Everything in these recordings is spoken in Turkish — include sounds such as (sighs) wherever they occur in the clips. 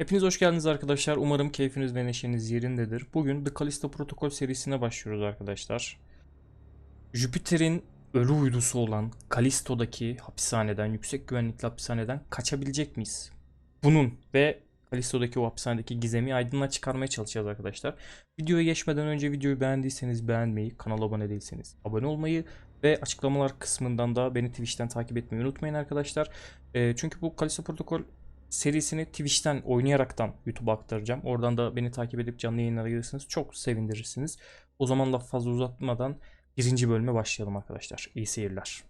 Hepiniz hoş geldiniz arkadaşlar. Umarım keyfiniz ve neşeniz yerindedir. Bugün The Callisto Protocol serisine başlıyoruz arkadaşlar. Jüpiter'in ölü uydusu olan Callisto'daki hapishaneden, yüksek güvenlikli hapishaneden kaçabilecek miyiz? Bunun ve Callisto'daki o hapishanedeki gizemi aydınlığa çıkarmaya çalışacağız arkadaşlar. Videoya geçmeden önce videoyu beğendiyseniz beğenmeyi, kanala abone değilseniz abone olmayı ve açıklamalar kısmından da beni Twitch'ten takip etmeyi unutmayın arkadaşlar. Ee, çünkü bu Callisto Protocol serisini Twitch'ten oynayaraktan YouTube'a aktaracağım. Oradan da beni takip edip canlı yayınlara gelirseniz çok sevindirirsiniz. O zaman laf fazla uzatmadan birinci bölüme başlayalım arkadaşlar. İyi seyirler.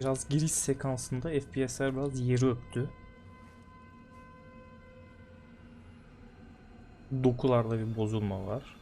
Biraz giriş sekansında FPS'ler biraz yeri öptü. Dokularda bir bozulma var.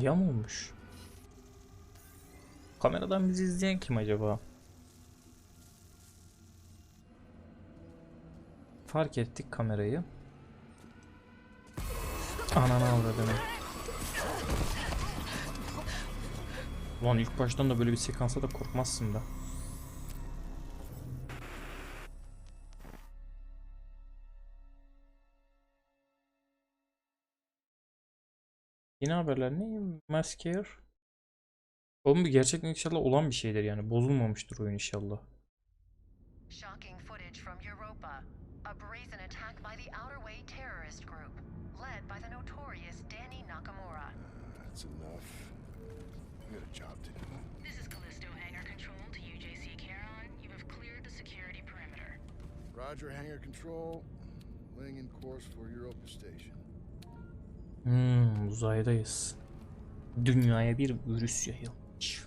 Katliam olmuş. Kameradan bizi izleyen kim acaba? Fark ettik kamerayı. Ananı avradını. Ulan ilk baştan da böyle bir sekansa da korkmazsın da. Yine haberler ne? Masker. Oğlum bir gerçekten inşallah olan bir şeydir yani. Bozulmamıştır oyun inşallah. Shocking footage from Europa. A brazen attack by the Outer Way terrorist group, led by the notorious Danny Nakamura. That's enough. We got a job to do. This is Callisto Hangar Control to UJC Charon. You have cleared the security perimeter. Roger, hangar control. Laying in course for Europa Station. Hmm, uzaydayız. Dünyaya bir virüs yayılmış.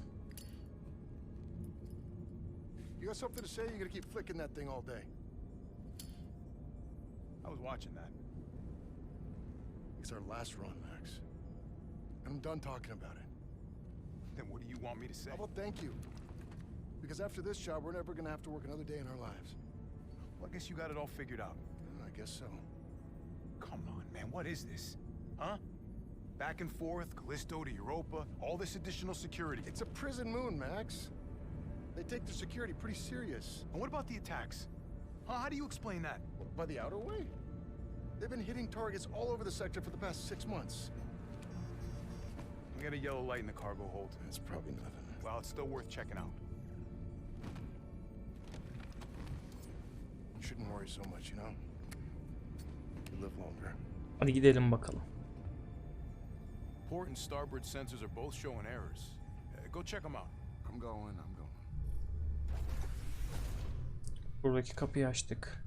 You got something to say? You gotta keep flicking that thing all day. I was watching that. It's our last run, Max. And I'm done talking about it. Then what do you want me to say? How about thank you? Because after this job, we're never gonna have to work another day in our lives. Well, I guess you got it all figured out. Yeah, I guess so. Come on, man. What is this? Huh? Back and forth, Callisto to Europa, all this additional security. It's a prison moon, Max. They take their security pretty serious. And what about the attacks? Huh? How do you explain that? By the outer way? They've been hitting targets all over the sector for the past six months. We got a yellow light in the cargo hold. That's probably nothing. Well, it's still worth checking out. You shouldn't worry so much, you know? You live longer. Hadi gidelim bakalım. Port and starboard sensors are both showing errors. Uh, go check them out. I'm going, I'm going. Buradaki kapıyı açtık.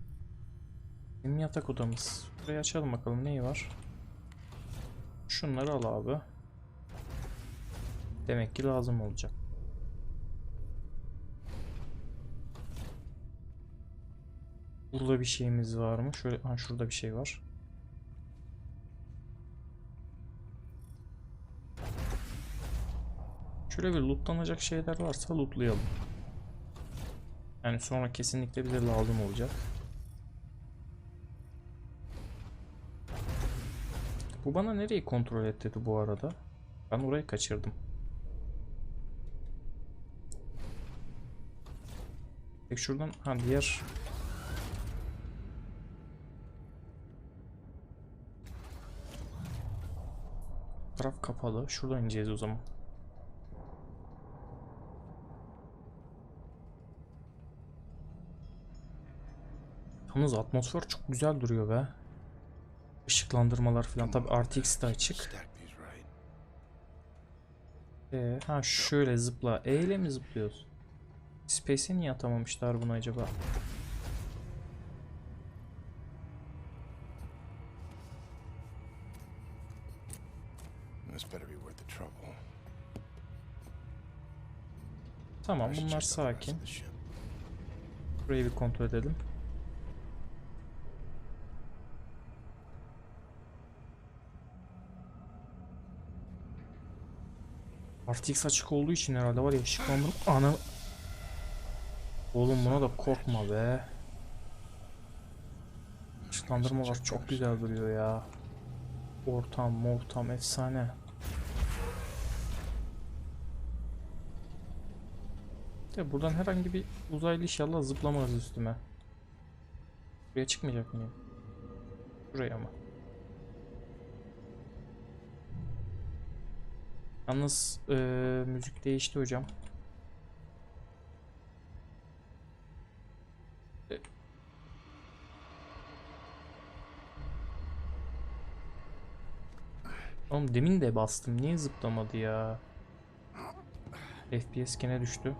Benim yatak odamız. Burayı açalım bakalım neyi var. Şunları al abi. Demek ki lazım olacak. Burada bir şeyimiz var mı? Şöyle, ha şurada bir şey var. Şöyle bir lootlanacak şeyler varsa lootlayalım. Yani sonra kesinlikle bize lazım olacak. Bu bana nereyi kontrol et dedi bu arada. Ben orayı kaçırdım. Peki şuradan ha diğer taraf kapalı. Şuradan ineceğiz o zaman. Yalnız atmosfer çok güzel duruyor be. Işıklandırmalar falan. Tabi RTX de açık. Ee, ha şöyle zıpla. E ile mi zıplıyoruz? Space'e niye atamamışlar bunu acaba? Tamam bunlar sakin. Burayı bir kontrol edelim. RTX açık olduğu için herhalde var ya ışıklandırma ana Oğlum buna da korkma be. Işıklandırmalar çok güzel duruyor ya. Ortam, ortam efsane. De buradan herhangi bir uzaylı inşallah zıplamaz üstüme. Buraya çıkmayacak mıyım? Buraya mı? Yalnız eee, müzik değişti hocam. E- Oğlum demin de bastım. Niye zıplamadı ya? FPS gene düştü.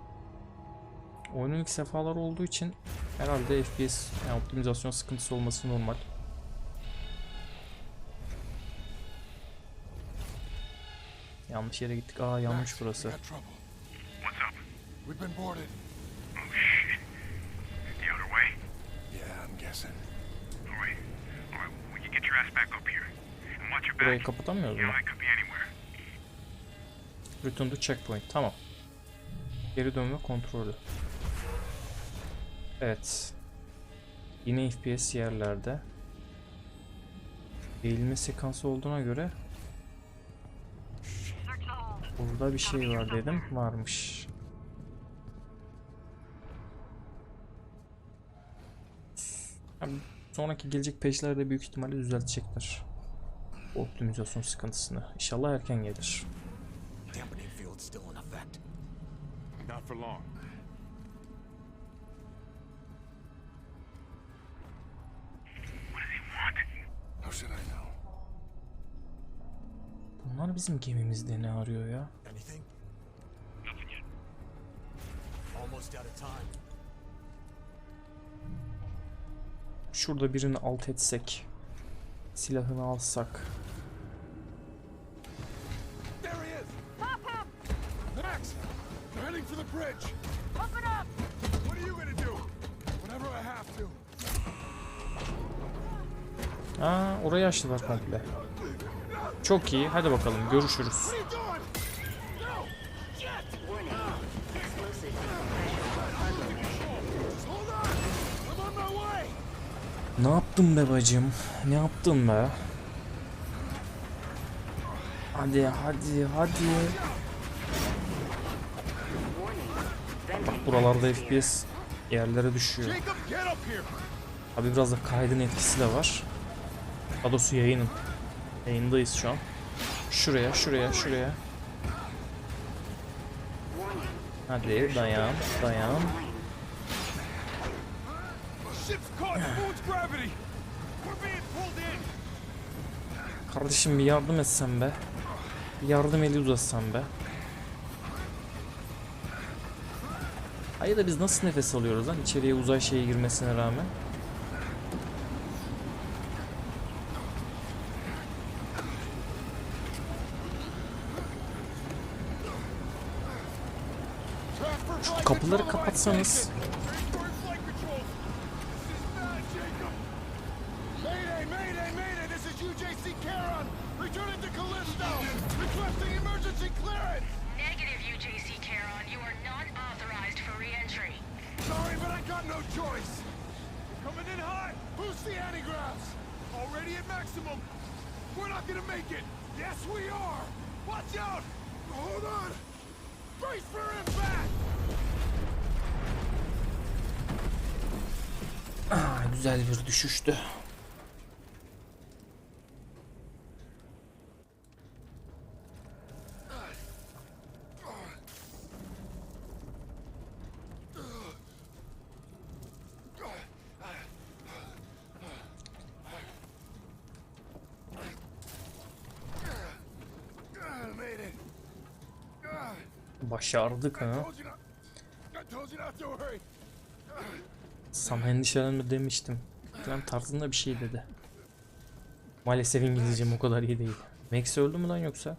Oyunun ilk sefalar olduğu için herhalde FPS yani optimizasyon sıkıntısı olması normal. Yanlış yere gittik. Aa yanlış burası. We've been boarded. Oh shit. The outer way? Yeah, I'm guessing. Alright. Alright, well you get your ass back up here. And watch your Burayı kapatamıyoruz mu? Return to checkpoint. Tamam. Geri dönme kontrolü. Evet. Yine FPS yerlerde. Eğilme sekansı olduğuna göre Burada bir şey var dedim. Varmış. Yani sonraki gelecek peşlerde büyük ihtimalle düzeltecekler. Bu optimizasyon sıkıntısını. İnşallah erken gelir. Bunlar bizim gemimizde ne arıyor ya? Şurada birini alt etsek. Silahını alsak. Aa orayı açtılar komple. Çok iyi. Hadi bakalım görüşürüz. Ne yaptın be bacım? Ne yaptın be? Hadi hadi hadi. Bak buralarda FPS yerlere düşüyor. Abi biraz da kaydın etkisi de var. Doğrusu yayının. Yayındayız şu an. Şuraya, şuraya, şuraya. Hadi dayan, dayan. Kardeşim bir yardım etsen be. Bir yardım eli uzatsan be. Hayır da biz nasıl nefes alıyoruz lan içeriye uzay şeyi girmesine rağmen? Şu kapıları kapatsanız. Not to worry. Sana endişelenme demiştim. Falan tarzında bir şey dedi. Maalesef İngilizcem o kadar iyi değil. Max öldü mü lan yoksa?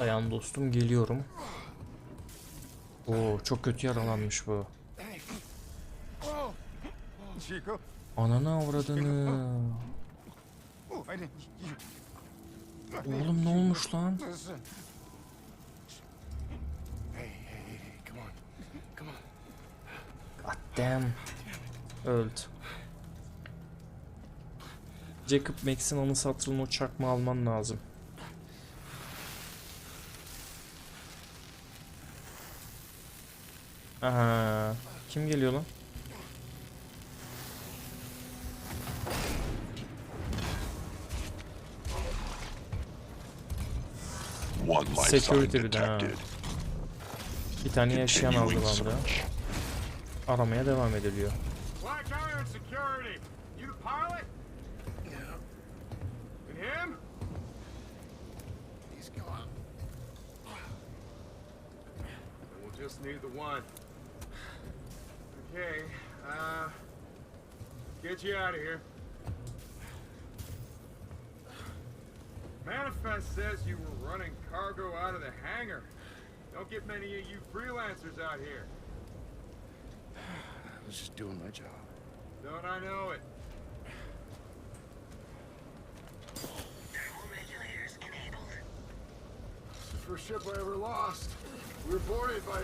Dayan dostum geliyorum. Oo çok kötü yaralanmış bu. Didn't. You, Oğlum ne olmuş lan? Damn. Öldü. Jacob Max'in anı satırın o çakma alman lazım. Aha. Kim geliyor lan? One life sign Security bir de ha. Bir tane yaşayan aldı lan buraya. Search. Aramaya devam ediliyor. Black Iron Security. You the pilot? Yeah. And him? He's gone. We'll just need the one. Okay, uh, get you out of here. Manifest says you were running cargo out of the hangar. Don't get many of you freelancers out here. I was just doing my job. Don't I know it? It's the first ship I ever lost. We were boarded by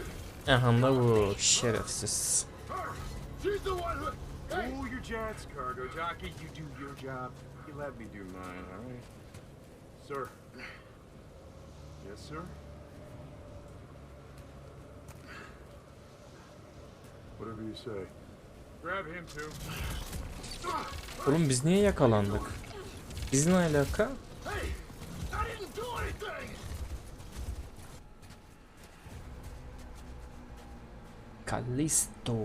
Aha da bu şerefsiz. her. She's the one who. Hey! Cool your jets, cargo jockey. You do your job. You let me do mine, all right? Sir. Yes, sir. Whatever you say. Grab him too. Oğlum biz niye yakalandık? Biz ne alaka? Hey! I didn't do anything! Callisto.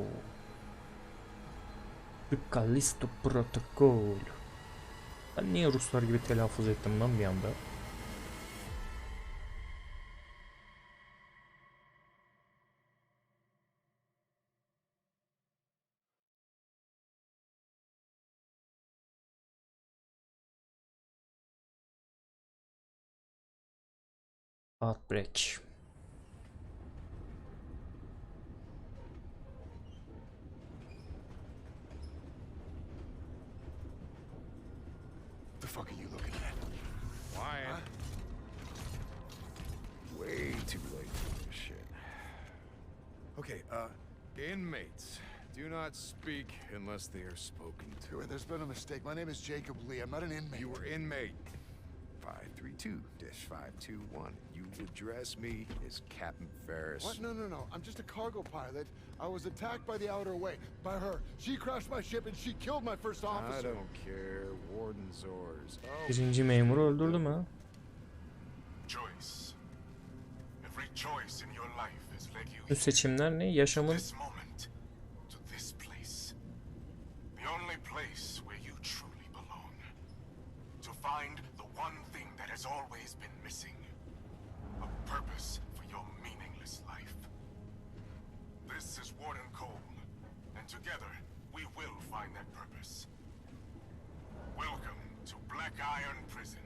Bir Callisto protokol. Ben niye Ruslar gibi telaffuz ettim lan bir anda? Outbreak. The fuck are you looking at? Wyatt. Way too late for this shit. Okay, uh, Inmates do not speak unless they are spoken to. There's been a mistake. My name is Jacob Lee. I'm not an inmate. You were inmate. 532-521. You address me as Captain Ferris. What? No, no, no. I'm just a cargo pilot. I was attacked by the Outer Way. By her. She crashed my ship and she killed my first I officer. don't care. Warden's orders. Oh, Birinci memuru öldürdü mü? Choice. Every choice in your life has led you Bu seçimler ne? Yaşamın to Iron Prison.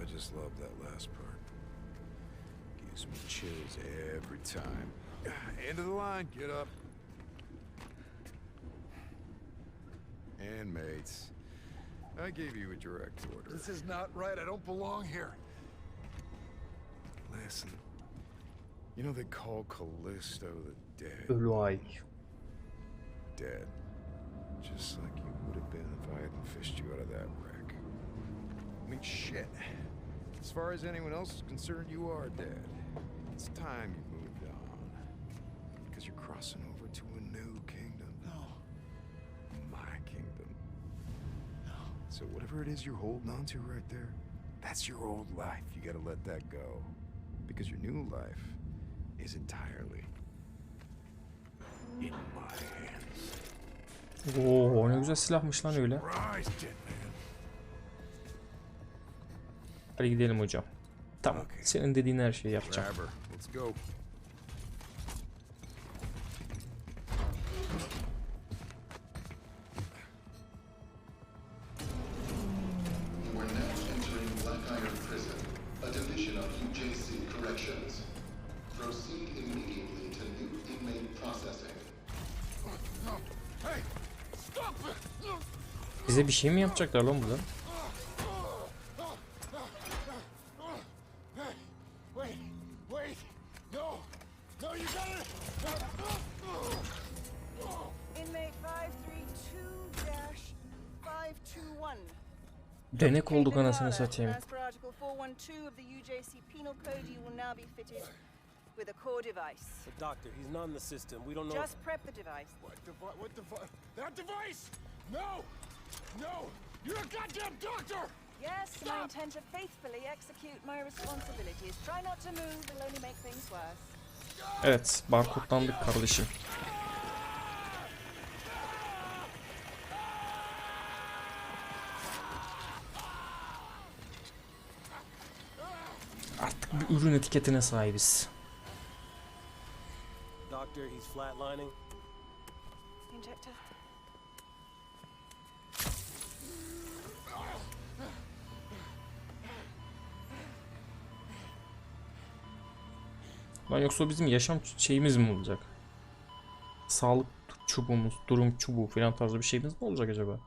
I just love that last part. Gives me chills every time. (sighs) End of the line, get up. And mates, I gave you a direct order. This is not right. I don't belong here. Listen, you know they call Callisto the dead. ölü ay. Dead. Just like you would have been if I hadn't fished you out of that wreck. I mean, shit. As far as anyone else is concerned, you are dead. It's time you moved on. Because you're crossing over to a new kingdom. No. My kingdom. No. So whatever it is you're holding on to right there, that's your old life. You gotta let that go. Because your new life is entirely in my hands. Oo ne güzel silahmış lan öyle. Hadi gidelim hocam. Tamam. Senin dediğin her şeyi yapacağım. Bize bir şey mi yapacaklar lan burada? Hey, wait, wait, no, no, you got it. Inmate 532-521. Denek olduk anasını satayım. As per Article 412 of the UJC Penal Code, you will now be fitted with a core device. But doctor, he's not in the system. We don't know. Just prep the device. What device? What device? That device? No, no, you're a goddamn doctor. Yes, and I intend to faithfully execute my responsibilities. Try not to move, it'll only make things worse. Evet, barkodlandık kardeşim. Artık bir ürün etiketine sahibiz. Doctor, he's flatlining. Injector. Lan yoksa bizim yaşam şeyimiz mi olacak? Sağlık çubuğumuz, durum çubuğu falan tarzı bir şeyimiz mi olacak acaba?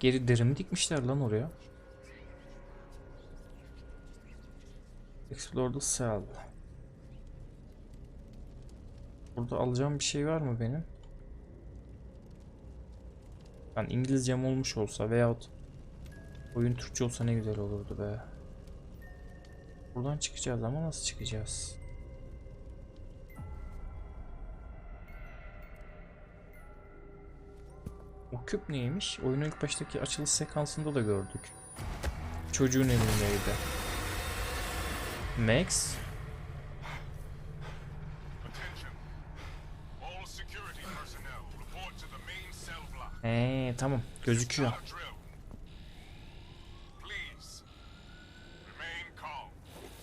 Geri deri mi dikmişler lan oraya? Explore the cell. Burada alacağım bir şey var mı benim? Ben İngilizcem olmuş olsa veyahut oyun Türkçe olsa ne güzel olurdu be. Buradan çıkacağız ama nasıl çıkacağız? O küp neymiş? Oyunun ilk baştaki açılış sekansında da gördük. Çocuğun elindeydi. Max? Cell block. Ee, tamam gözüküyor.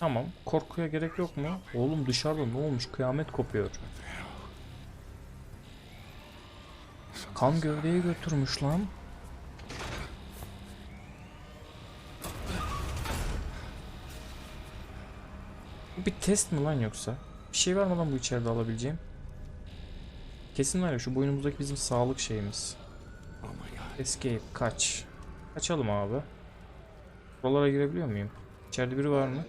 Tamam. Korkuya gerek yok mu? Oğlum dışarıda ne olmuş? Kıyamet kopuyor. Kan gövdeye götürmüş lan. Bu bir test mi lan yoksa? Bir şey var mı lan bu içeride alabileceğim? Kesin var ya şu boynumuzdaki bizim sağlık şeyimiz. Escape kaç. Kaçalım abi. Buralara girebiliyor muyum? İçeride biri var mı?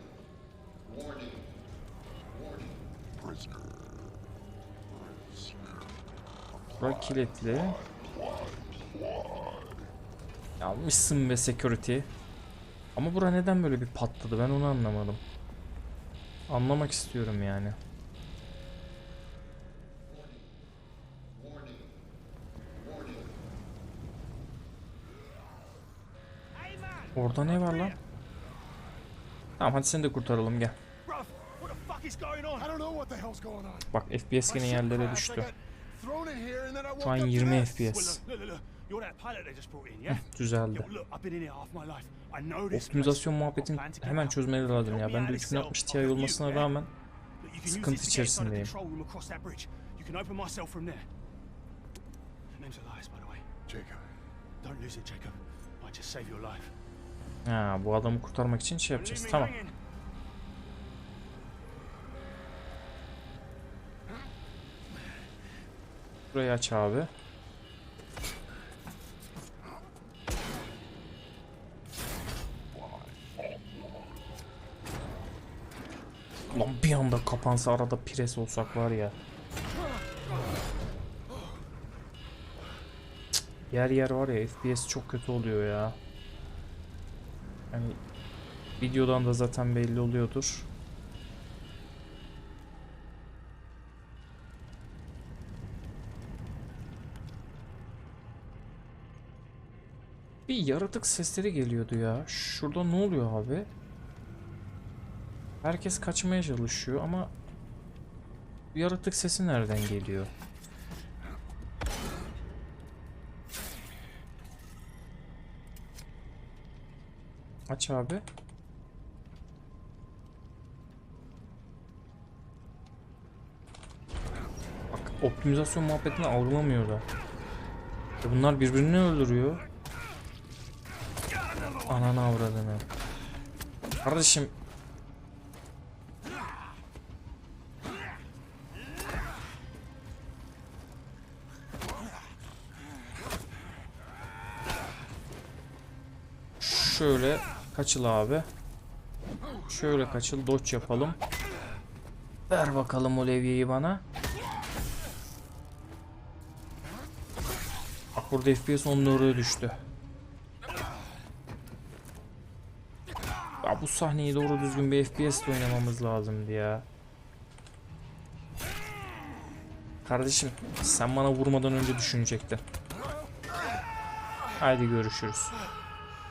Bura kilitli. Yanmışsın be security. Ama bura neden böyle bir patladı ben onu anlamadım. Anlamak istiyorum yani. Orada ne var lan? Tamam hadi seni de kurtaralım gel. Bak FPS gene yerlere düştü. Şu an up 20 dead. FPS. Yeah? Düzeldi. Optimizasyon muhabbetin hemen çözmeleri lazım ya. Ben de of this 3060 cell. Ti olmasına rağmen sıkıntı içerisindeyim. Jacob. Don't lose it, Jacob. I just save your life. Ha, bu adamı kurtarmak için şey yapacağız. Tamam. Burayı aç abi. Lan bir anda kapansa arada pres olsak var ya. Cık, Yer yer var ya FPS çok kötü oluyor ya. Yani videodan da zaten belli oluyordur. Bir yaratık sesleri geliyordu ya. Şurada ne oluyor abi? Herkes kaçmaya çalışıyor ama yaratık sesi nereden geliyor? Aç abi. optimizasyon muhabbetini algılamıyor da. E bunlar birbirini öldürüyor. Ananı avradını. Kardeşim Şöyle kaçıl abi. Şöyle kaçıl dodge yapalım. Ver bakalım o levyeyi bana. Bak burada FPS 10 oraya düştü. Ya bu sahneyi doğru düzgün bir FPS oynamamız lazımdı ya. Kardeşim sen bana vurmadan önce düşünecektin. Haydi görüşürüz.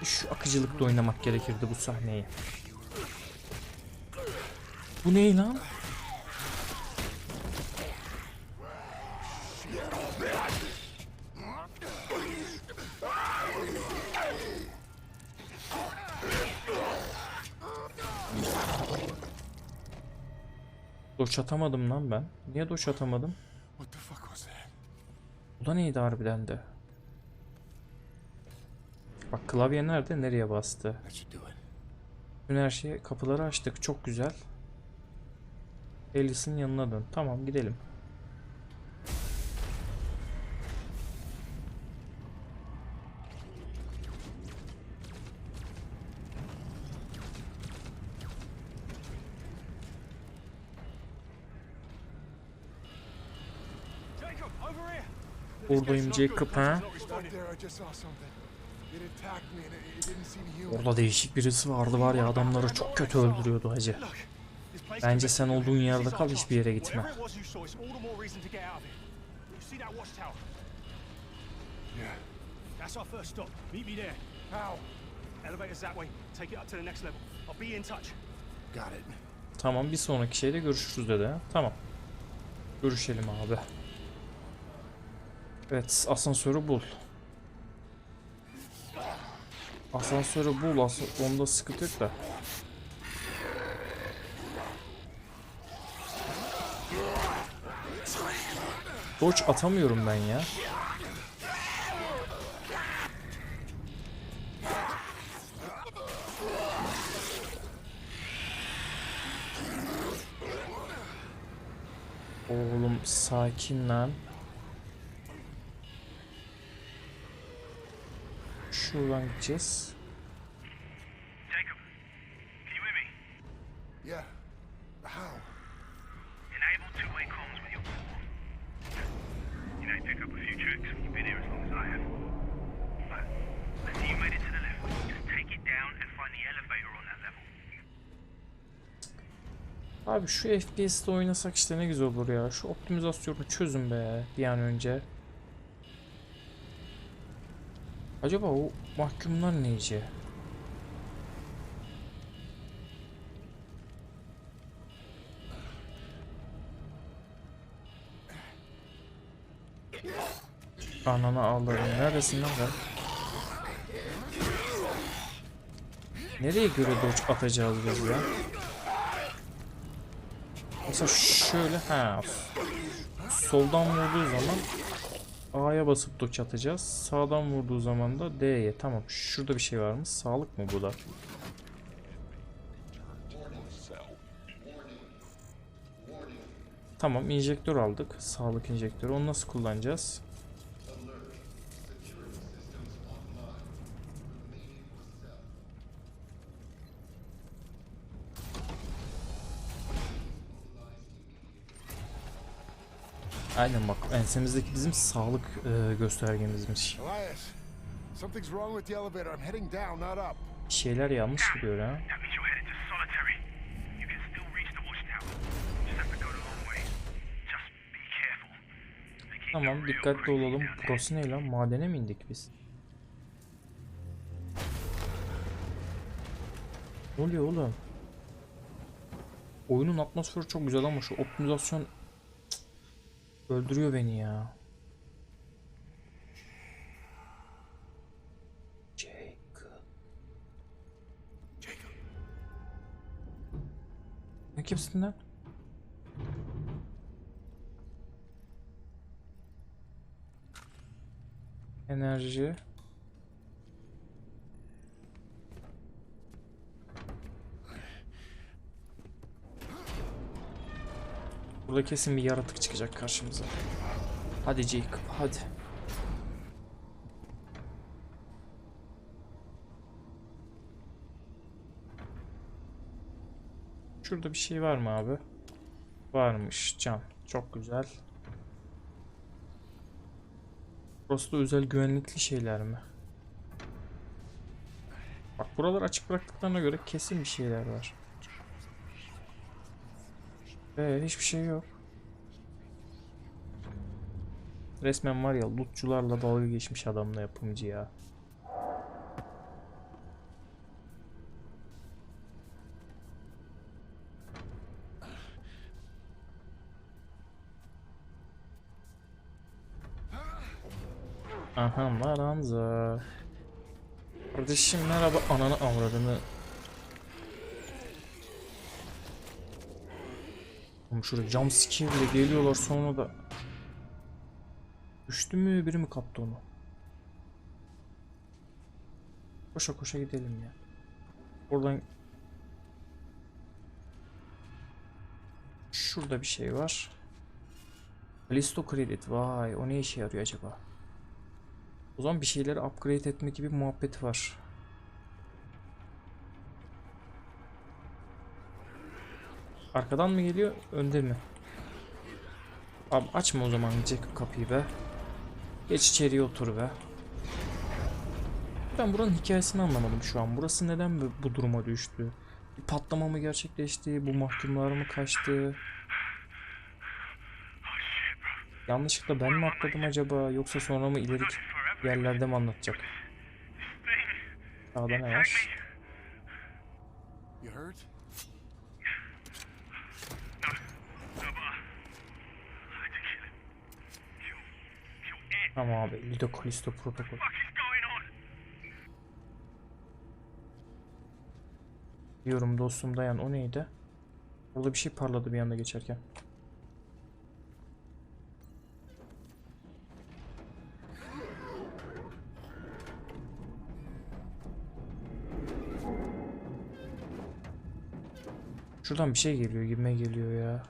Şu akıcılıkta oynamak gerekirdi bu sahneyi. Bu ne lan? Doç atamadım lan ben. Niye doç atamadım? Bu da neydi harbiden de? Klavye nerede? Nereye bastı? Bütün her şeyi kapıları açtık. Çok güzel. Alice'in yanına dön. Tamam gidelim. Buradayım Jacob ha. Orada değişik birisi vardı var ya adamları çok kötü öldürüyordu hacı. Bence sen olduğun yerde kal hiçbir yere gitme. Tamam bir sonraki şeyde görüşürüz dedi. Tamam. Görüşelim abi. Evet asansörü bul. Asansörü bul. Onda sıkıntı yok da. Dodge atamıyorum ben ya. Oğlum sakin lan. Şuradan gideceğiz. Jacob, can you hear me? Yeah. How? Enable two-way comms with your core. You know, pick up a few tricks when you've been here as long as I have. But I see you made it to the level. Just take it down and find the elevator on that level. Abi şu FPS'te oynasak işte ne güzel olur ya. Şu optimizasyonu çözün be bir an önce. Acaba o mahkumlar neyce? Ananı ağlarım. Neredesin lan ben? Nereye göre dodge atacağız biz ya? Mesela şöyle ha soldan vurduğu zaman A'ya basıp dodge atacağız. Sağdan vurduğu zaman da D'ye. Tamam. Şurada bir şey var mı? Sağlık mı bu da? Tamam, enjektör aldık. Sağlık enjektörü. Onu nasıl kullanacağız? Aynen bak ensemizdeki bizim sağlık e, göstergemizmiş. Something's wrong with the elevator. I'm heading down, not up. Bir şeyler yanlış gidiyor ha. Tamam dikkatli olalım. Burası ne lan? Madene mi indik biz? Ne oluyor oğlum? Oyunun atmosferi çok güzel ama şu optimizasyon Öldürüyor beni ya. Jacob. Jacob. Ne kimsin lan? Enerji. Burada kesin bir yaratık çıkacak karşımıza. Hadi Jacob hadi. Şurada bir şey var mı abi? Varmış cam. Çok güzel. Burası özel güvenlikli şeyler mi? Bak buralar açık bıraktıklarına göre kesin bir şeyler var. Ee, hiçbir şey yok. Resmen var ya lootçularla dalga geçmiş adamla yapımcı ya. Aha Maranza. Kardeşim merhaba ananı avradını. Oğlum şurada jump scare ile geliyorlar sonra da. Düştü mü biri mi kaptı onu? Koşa koşa gidelim ya. Buradan Şurada bir şey var. Listo Credit. Vay o ne işe yarıyor acaba? O zaman bir şeyleri upgrade etme gibi muhabbet var. Arkadan mı geliyor, önde mi? Abi açma o zaman Jack kapıyı be. Geç içeriye otur be. Ben buranın hikayesini anlamadım şu an. Burası neden bu, duruma düştü? Bir patlama mı gerçekleşti? Bu mahkumlar mı kaçtı? Yanlışlıkla ben mi atladım acaba? Yoksa sonra mı ileri yerlerde mi anlatacak? Sağda ne var? You hurt? Tamam abi. Lido Kalisto protokol. Diyorum dostum dayan o neydi? Orada bir şey parladı bir anda geçerken. Şuradan bir şey geliyor gibime geliyor ya.